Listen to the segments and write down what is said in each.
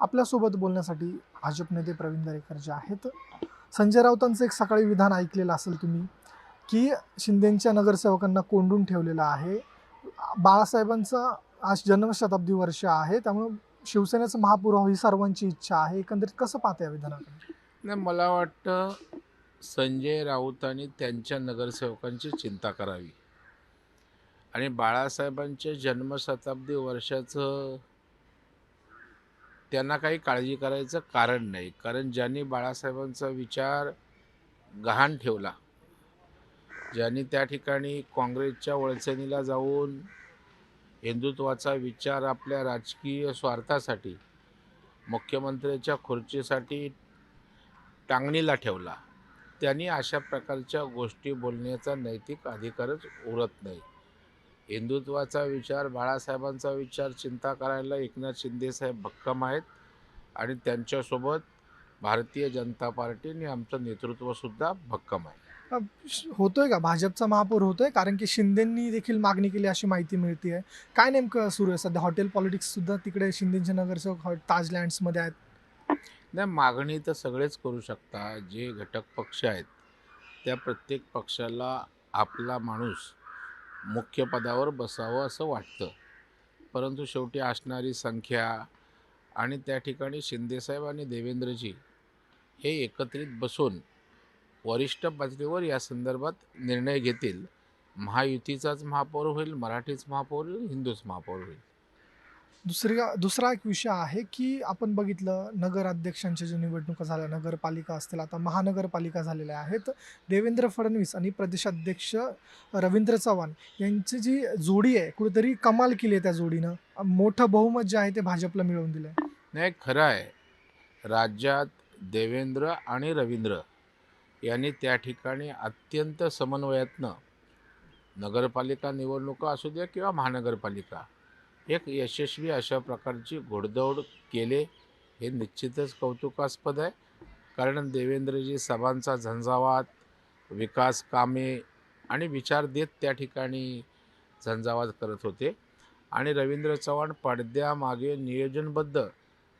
आपल्यासोबत बोलण्यासाठी भाजप नेते प्रवीण दरेकर जे आहेत. संजय राऊतांचं एक सकाळी विधान ऐकलेलं असेल तुम्ही की शिंदेंच्या नगरसेवकांना कोंडून ठेवलेलं आहे. बाळासाहेबांचं आज जन्मशताब्दी वर्ष आहे त्यामुळे शिवसेनेचं महापुराव ही सर्वांची इच्छा आहे. एकंदरीत कसं पाहता या विधानाकडे? नाही मला वाटतं संजय राऊतांनी त्यांच्या नगरसेवकांची चिंता करावी. आणि बाळासाहेबांच्या जन्मशताब्दी वर्षाचं त्यांना काही काळजी करायचं कारण नाही. कारण ज्यांनी बाळासाहेबांचा विचार गहाण ठेवला ज्यांनी त्या ठिकाणी काँग्रेसच्या वळचणीला जाऊन हिंदुत्वाचा विचार आपल्या राजकीय स्वार्थासाठी मुख्यमंत्र्याच्या खुर्चीसाठी टांगणीला ठेवला त्यांनी अशा प्रकारच्या गोष्टी बोलण्याचा नैतिक अधिकारच उरत नाही. हिंदुत्वाचा विचार बाळासाहेबांचा विचार चिंता करायला एकनाथ शिंदेसाहेब भक्कम आहेत. आणि त्यांच्यासोबत भारतीय जनता पार्टी आणि आमचं नेतृत्वसुद्धा भक्कम आहे. होतोय का? भाजपचा महापौर होतोय कारण की शिंदेंनी देखील मागणी केली अशी माहिती मिळते आहे काय नेमकं सुरू आहे? सध्या हॉटेल पॉलिटिक्स सुद्धा तिकडे शिंदेचे नगरसेवक ताज लँड्समध्ये आहेत. नाही मागणी तर सगळेच करू शकता. जे घटक पक्ष आहेत त्या प्रत्येक पक्षाला आपला माणूस मुख्य पदावर बसावं असं वाटतं. परंतु शेवटी असणारी संख्या आणि त्या ठिकाणी शिंदेसाहेब आणि देवेंद्रजी हे एकत्रित बसून वरिष्ठ पातळीवर या संदर्भात निर्णय घेतील. महायुतीचाच महापौर होईल मराठीच महापौर होईल हिंदूच महापौर होईल. दुसरी दुसरा एक विषय आहे की आपण बघितलं नगराध्यक्षांच्या ज्या निवडणुका झाल्या नगरपालिका असतील आता महानगरपालिका झालेल्या आहेत. देवेंद्र फडणवीस आणि प्रदेशाध्यक्ष रवींद्र चव्हाण यांची जी जोडी आहे कुठेतरी कमाल केली आहे त्या जोडीनं. मोठं बहुमत जे आहे ते भाजपला मिळवून दिलं आहे नाही खरं आहे. राज्यात देवेंद्र आणि रवींद्र यांनी त्या ठिकाणी अत्यंत समन्वयातनं नगरपालिका निवडणुका असू द्या किंवा महानगरपालिका एक यशस्वी अशा प्रकारची घोडदौड केले हे निश्चितच कौतुकास्पद आहे. कारण देवेंद्रजी सभांचा झंझावात विकास कामे आणि विचार देत त्या ठिकाणी झंझावात करत होते. आणि रवींद्र चव्हाण पडद्यामागे नियोजनबद्ध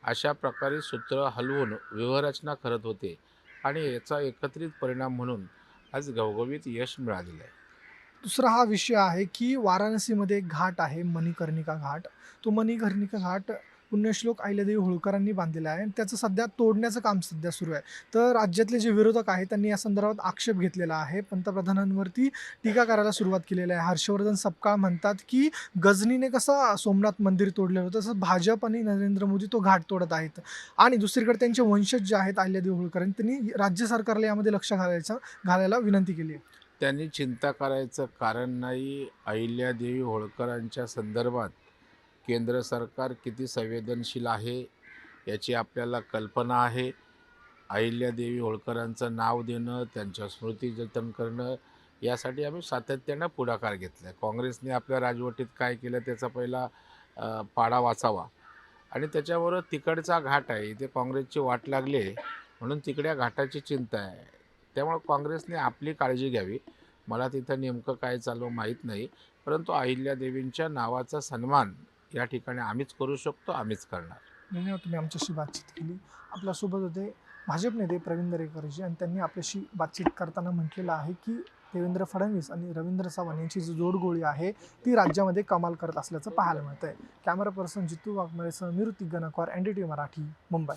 अशा प्रकारे सूत्र हलवून व्यूहरचना करत होते. आणि याचा एकत्रित परिणाम म्हणून आज घवघवीत यश मिळालेलं आहे. दुसरा हा विषय आहे की वाराणसीमध्ये एक घाट आहे मणिकर्णिका घाट. तो मणिकर्णिका घाट पुण्यश्लोक अहिल्यादेवी होळकरांनी बांधलेला आहे आणि त्याचं सध्या तोडण्याचं काम सध्या सुरू आहे. तर राज्यातले जे विरोधक आहेत त्यांनी या संदर्भात आक्षेप घेतलेला आहे. पंतप्रधानांवरती टीका करायला सुरुवात केलेली आहे. हर्षवर्धन सपकाळ म्हणतात की गजनीने कसं सोमनाथ मंदिर तोडलेलं होतं तसं भाजप आणि नरेंद्र मोदी तो घाट तोडत आहेत. आणि दुसरीकडे त्यांचे वंशज जे आहेत अहिल्यादेवी होळकर त्यांनी राज्य सरकारला यामध्ये लक्ष घालायचं घालायला विनंती केली आहे. त्यांनी चिंता करायचं कारण नाही. अहिल्यादेवी होळकरांच्या संदर्भात केंद्र सरकार किती संवेदनशील आहे याची आपल्याला कल्पना आहे. अहिल्यादेवी होळकरांचं नाव देणं त्यांच्या स्मृती जतन करणं यासाठी आम्ही सातत्यानं पुढाकार घेतला आहे काँग्रेसने आपल्या राजवटीत काय केलं त्याचा पहिला पाडा वाचावा. आणि त्याच्याबरोबर तिकडचा घाट आहे. इथे काँग्रेसची वाट लागली आहे. म्हणून तिकड्या घाटाची चिंता आहे. त्यामुळं काँग्रेसने आपली काळजी घ्यावी. मला तिथं नेमकं काय चालू माहीत नाही. परंतु अहिल्यादेवींच्या नावाचा सन्मान या ठिकाणी आम्हीच करू शकतो आम्हीच करणार. धन्यवाद तुम्ही आमच्याशी बातचीत केली. आपल्यासोबत होते भाजप नेते प्रवीण दरेकरजी आणि त्यांनी आपल्याशी बातचीत करताना म्हटलेलं आहे की देवेंद्र फडणवीस आणि रवींद्र चव्हाण यांची जी जोडगोळी आहे ती राज्यामध्ये कमाल करत असल्याचं पाहायला मिळतं आहे camera person Jitu वाघमरेसह Nivrutti Ganakwar N D T Marathi Mumbai.